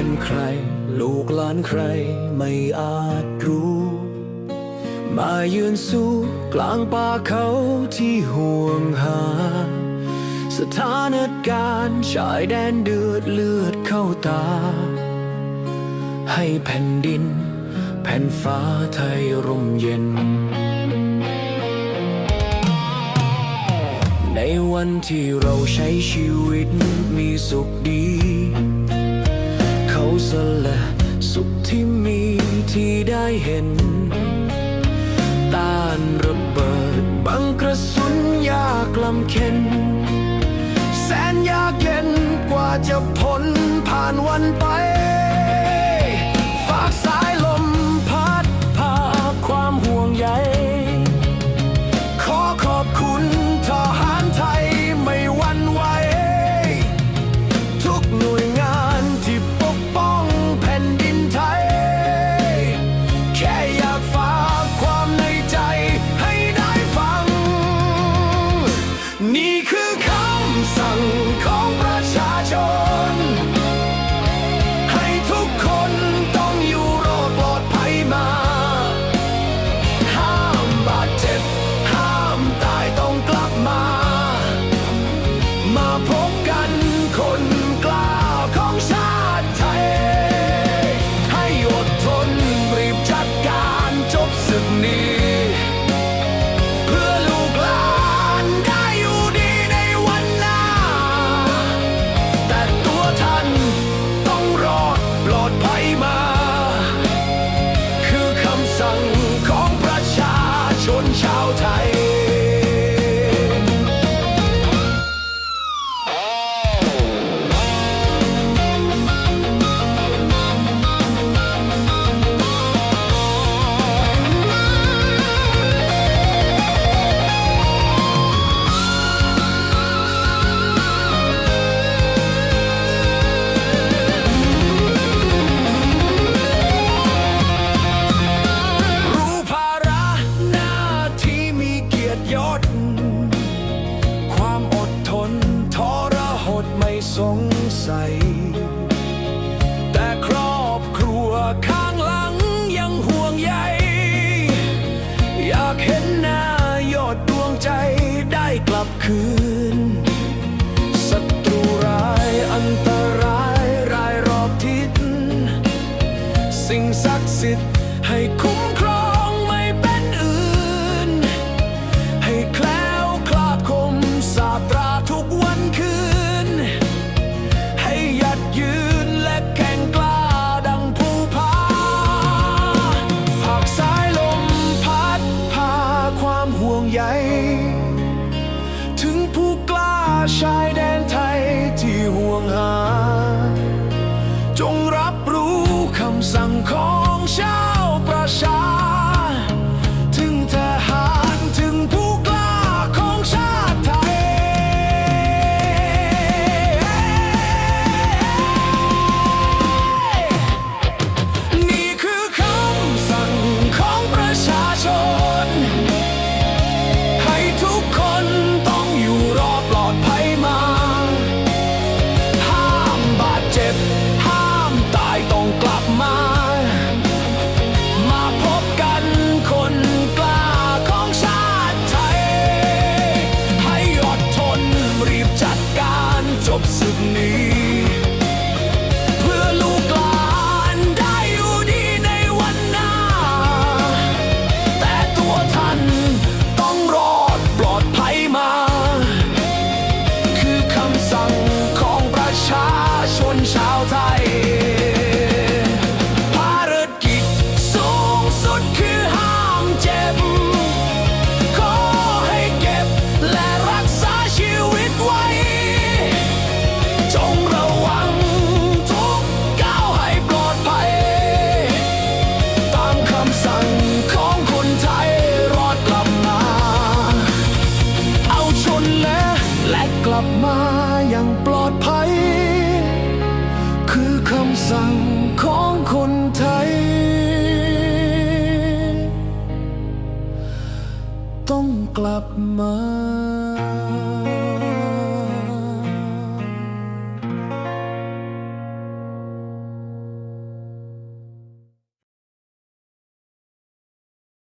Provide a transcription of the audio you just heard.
เป็นใคร ลูกหลานใครไม่อาจรู้ มายืนสู้กลางป่าเขาที่ห่วงหา สถานการณ์ชายแดนเดือดเลือดเข้าตา ให้แผ่นดิน แผ่นฟ้าไทยร่มเย็น ในวันที่เราใช้ชีวิตมีสุขดี สละสุขที่มีที่ได้เห็น ต้านระเบิดบังกระสุนยากลำเค็น แสนยากเย็นกว่าจะพ้นผ่านวันไป สั่งของคนไทย ต้องกลับมา